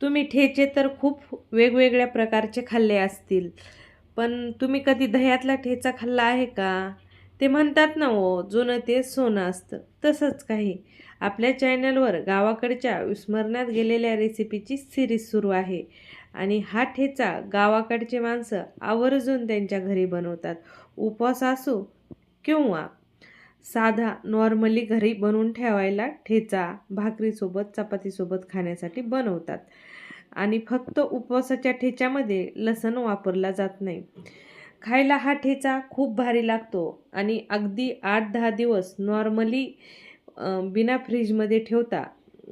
तुम्ही ठेचे तर खूप वेगवेगळ्या प्रकारचे खाल्ले असतील पण तुम्ही कधी दह्यातला ठेचा खाल्ला आहे का? ते म्हणतात ना ओ जुनं ते सोनं असतं. तसंच काही. आपल्या चॅनलवर गावाकडच्या विस्मरणात गेलेल्या रेसिपीची सिरीज सुरू आहे आणि हा ठेचा गावाकडचे माणसं आवर्जून त्यांच्या घरी बनवतात. उपवास असो किंवा साधा नॉर्मली घरी बनवून ठेवायला ठेचा भाकरीसोबत चपातीसोबत खाण्यासाठी बनवतात. आणि फक्त उपवासाच्या ठेच्यामध्ये लसण वापरला जात नाही. खायला हा ठेचा खूप भारी लागतो आणि अगदी आठ दहा दिवस नॉर्मली बिना फ्रीजमध्ये ठेवता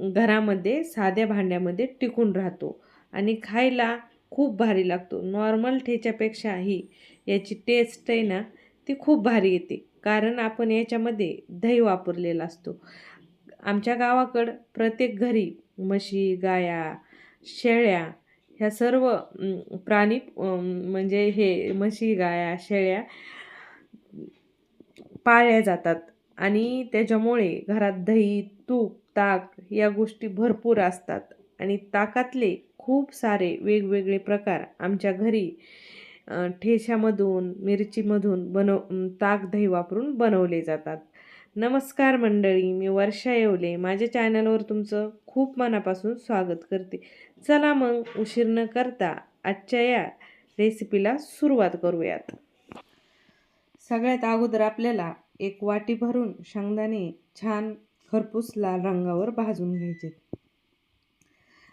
घरामध्ये साध्या भांड्यामध्ये टिकून राहतो आणि खायला खूप भारी लागतो. नॉर्मल ठेच्यापेक्षाही याची टेस्ट आहे ना ती खूप भारी येते. कारण आपण याच्यामध्ये दही वापरलेला असतो. आमच्या गावाकडं प्रत्येक घरी म्हशी गाया शेळ्या ह्या सर्व प्राणी म्हणजे हे म्हशी गाया शेळ्या पाळल्या जातात. आणि त्याच्यामुळे घरात दही तूप ताक या गोष्टी भरपूर असतात. आणि ताकातले खूप सारे वेगवेगळे प्रकार आमच्या घरी ठेश्यामधून मिरचीमधून बनव ताक दही वापरून बनवले जातात. नमस्कार मंडळी मी वर्षा येवले. माझ्या चॅनलवर तुमचं खूप मनापासून स्वागत करते. चला मग उशीर न करता आजच्या या रेसिपीला सुरुवात करूयात. सगळ्यात अगोदर आपल्याला एक वाटी भरून शेंगदाणे छान खरपूस लाल रंगावर भाजून घ्यायचे.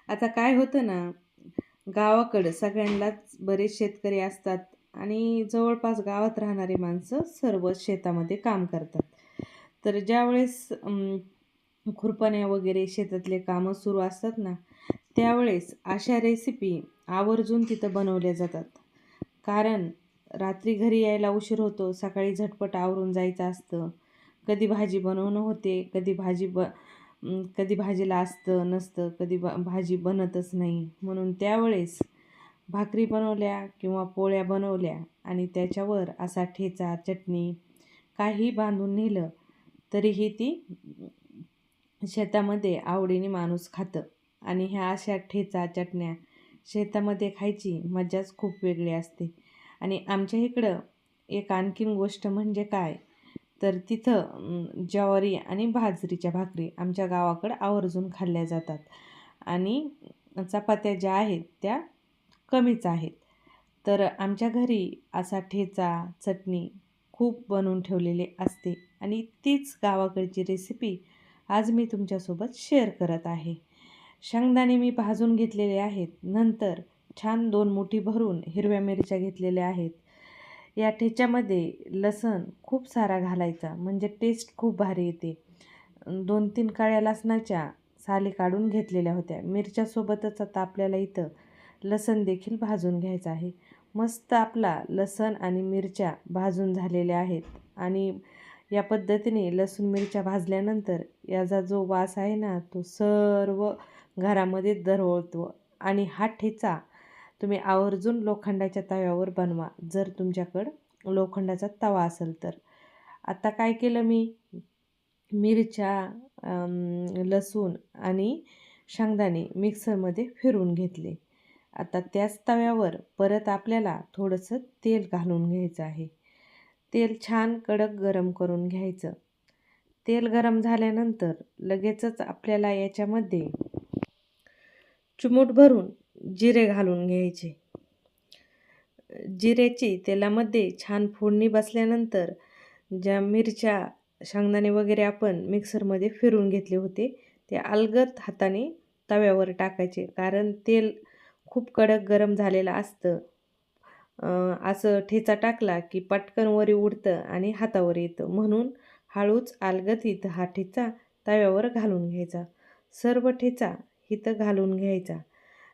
आता काय होतं ना गावाकडं सगळ्यांनाच बरेच शेतकरी असतात आणि जवळपास गावात राहणारी माणसं सर्व शेतामध्ये काम करतात. तर ज्यावेळेस खुरपण्या वगैरे शेतातले कामं सुरू असतात ना त्यावेळेस अशा रेसिपी आवर्जून तिथं बनवल्या जातात. कारण रात्री घरी यायला उशीर होतो सकाळी झटपट आवरून जायचं असतं. कधी भाजी बनवणं होते कधी भाजी ब कधी भाजीला असतं नसतं कधी ब भाजी बनतच नाही. म्हणून त्यावेळेस भाकरी बनवल्या किंवा पोळ्या बनवल्या आणि त्याच्यावर असा ठेचा चटणी काही बांधून नेलं तरीही ती शेतामध्ये आवडीने माणूस खातं. आणि ह्या अशा ठेचा चटण्या शेतामध्ये खायची मजाच खूप वेगळी असते. आणि आमच्या इकडं एक आणखीन गोष्ट म्हणजे काय? तर तिथं ज्वारी आणि बाजरीच्या भाकरी आमच्या गावाकडं आवर्जून खाल्ल्या जातात. आणि चपात्या ज्या आहेत त्या कमीच आहेत. तर आमच्या घरी असा ठेचा चटणी खूप बनवून ठेवलेले असते आणि तीच गावाकडची रेसिपी आज मी तुमच्यासोबत शेअर करत आहे. शेंगदाणे मी भाजून घेतलेले आहेत. नंतर छान दोन मुठी भरून हिरव्या मिरच्या घेतलेल्या आहेत. या ठेच्यामध्ये लसण खूप सारा घालायचा. म्हणजे टेस्ट खूप भारी येते. दोन तीन काळ्या लसणाच्या साली काढून घेतलेल्या होत्या. मिरच्यासोबतच आता आपल्याला इथं लसण देखील भाजून घ्यायचं आहे. मस्त आपला लसण आणि मिरच्या भाजून झालेल्या आहेत. आणि या पद्धतीने लसूण मिरच्या भाजल्यानंतर याचा जो वास आहे ना तो सर्व घरामध्ये दरवळतो. आणि हा ठेचा तुम्ही आवर्जून लोखंडाच्या तव्यावर बनवा जर तुमच्याकडं लोखंडाचा तवा असेल तर. आता काय केलं मी? मिरच्या लसूण आणि शेंगदाणे मिक्सरमध्ये फिरवून घेतले. आता त्याच तव्यावर परत आपल्याला थोडंसं तेल घालून घ्यायचं आहे. तेल छान कडक गरम करून घ्यायचं. तेल गरम झाल्यानंतर लगेचच आपल्याला याच्यामध्ये चुमूट भरून जिरे घालून घ्यायचे. जिरेची तेलामध्ये छान फोडणी बसल्यानंतर ज्या मिरच्या शेंगदाणे वगैरे आपण मिक्सरमध्ये फिरून घेतले होते ते अलगत हाताने तव्यावर टाकायचे. कारण तेल खूप कडक गरम झालेलं असतं. असं ठेचा टाकला की पटकन वरी उडतं आणि हातावर येतं. म्हणून हळूच अलगत इथं हा ठेचा तव्यावर घालून घ्यायचा. सर्व ठेचा इथं घालून घ्यायचा.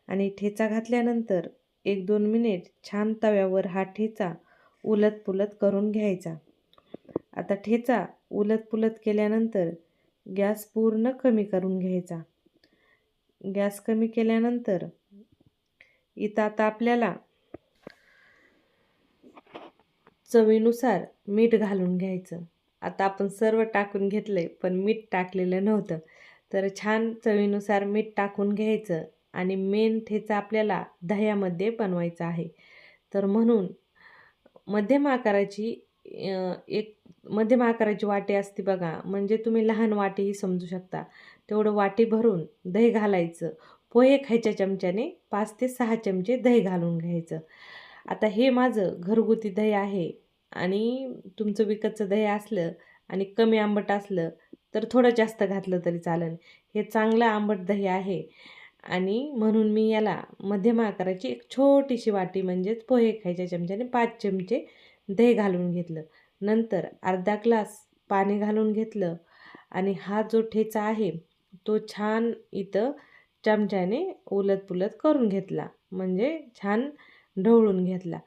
आणि ठेचा घातल्यानंतर एक दोन मिनिट छान तव्यावर हा ठेचा उलतपुलत करून घ्यायचा. आता ठेचा उलतपुलत केल्यानंतर गॅस पूर्ण कमी करून घ्यायचा. गॅस कमी केल्यानंतर इथं आता आपल्याला चवीनुसार मीठ घालून घ्यायचं. आता आपण सर्व टाकून घेतलं आहे पण मीठ टाकलेलं नव्हतं. तर छान चवीनुसार मीठ टाकून घ्यायचं. आणि मेन ठेचा आपल्याला दह्यामध्ये बनवायचा आहे. तर म्हणून मध्यम आकाराची एक मध्यम आकाराची वाटी असते बघा. म्हणजे तुम्ही लहान वाटीही समजू शकता. तेवढं वाटी भरून दही घालायचं. पोहे खायच्या चमच्याने पाच ते सहा चमचे दही घालून घ्यायचं. आता हे माझं घरगुती दही आहे आणि तुमचं विकतचं दही असलं आणि कमी आंबट असलं तर थोडं जास्त घातलं तरी चालेल. हे चांगलं आंबट दही आहे. आणि म्हणून मी याला मध्यम आकाराची एक छोटीशी वाटी म्हणजेच पोहे खायच्या चमच्याने पाच चमचे दही घालून घेतलं. नंतर अर्धा ग्लास पाणी घालून घेतलं आणि हा जो ठेचा आहे तो छान इथं चमच्याने उलतपुलत करून घेतला. म्हणजे छान ढवळून घेतला.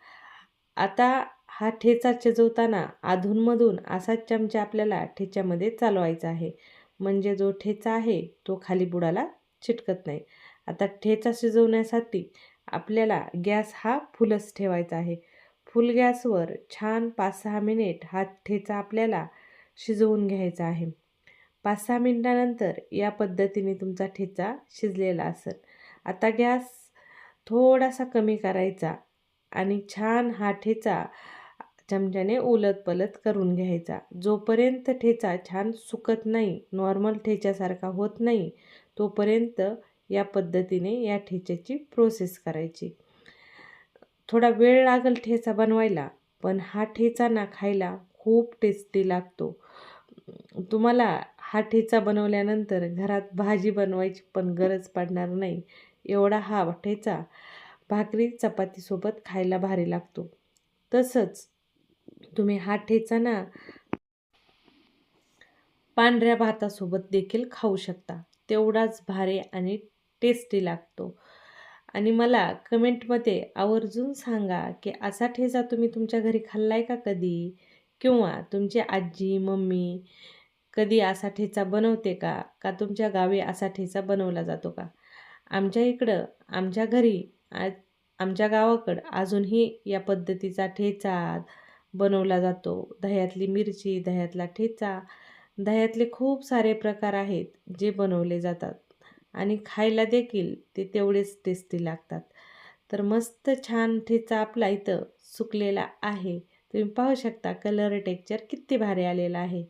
आता हा ठेचा शिजवताना अधूनमधून असाच चमचा आपल्याला ठेच्यामध्ये चालवायचा आहे. म्हणजे जो ठेचा आहे तो खाली बुडाला चिटकत नाही. आता ठेचा शिजवण्यासाठी आपल्याला गॅस हा फुलच ठेवायचा आहे. फुल गॅसवर छान पाच सहा मिनिट हा ठेचा आपल्याला शिजवून घ्यायचा आहे. पाच सहा मिनटानंतर या पद्धतीने तुमचा ठेचा शिजलेला असेल. आता गॅस थोडासा कमी करायचा आणि छान हा ठेचा चमच्याने उलत पलत करून घ्यायचा. जोपर्यंत ठेचा छान सुकत नाही नॉर्मल ठेच्यासारखा होत नाही तोपर्यंत या पद्धतीने या ठेच्याची प्रोसेस करायची. थोडा वेळ लागेल ठेचा बनवायला पण हा ठेचा ना खायला खूप टेस्टी लागतो. तुम्हाला हा ठेचा बनवल्यानंतर घरात भाजी बनवायची पण गरज पडणार नाही. एवढा हा ठेचा भाकरी चपातीसोबत खायला भारी लागतो. तसंच तुम्ही हा ठेचा ना पांढऱ्या भातासोबत देखील खाऊ शकता. तेवढाच भारी आणि टेस्टी लागतो. आणि मला कमेंटमध्ये आवर्जून सांगा की असा ठेचा तुम्ही तुमच्या घरी खाल्ला आहे का कधी? किंवा तुमची आजी मम्मी कधी असा ठेचा बनवते का? का तुमच्या गावी असा ठेचा बनवला जातो का? आमच्या इकडं आमच्या घरी आ आमच्या गावाकडं अजूनही या पद्धतीचा ठेचा बनवला जातो. दह्यातली मिरची दह्यातला ठेचा दह्यातले खूप सारे प्रकार आहेत जे बनवले जातात. आणि खायला देखील ते तेवढेच टेस्टी लागतात. तर मस्त छान ठेचा आपला इथं सुकलेला आहे. तुम्ही पाहू शकता कलर टेक्चर किती भारी आलेला आहे.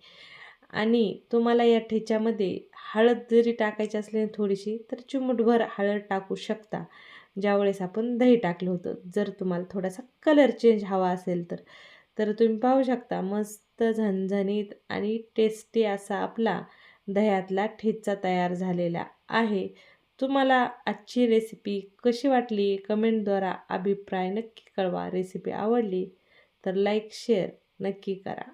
आणि तुम्हाला या ठेच्यामध्ये हळद जरी टाकायची असली थोडीशी तर चिमूटभर हळद टाकू शकता. ज्यावेळेस आपण दही टाकलं होतं. जर तुम्हाला थोडासा कलर चेंज हवा असेल तर. तर तुम्ही पाहू शकता मस्त झणझणीत आणि टेस्टी असा आपला दह्यातला ठेचा तयार झालेला आहे. तुम्हाला आजची रेसिपी कशी वाटली? कमेंटद्वारा अभिप्राय नक्की कळवा. रेसिपी आवडली तर लाईक शेअर नक्की करा.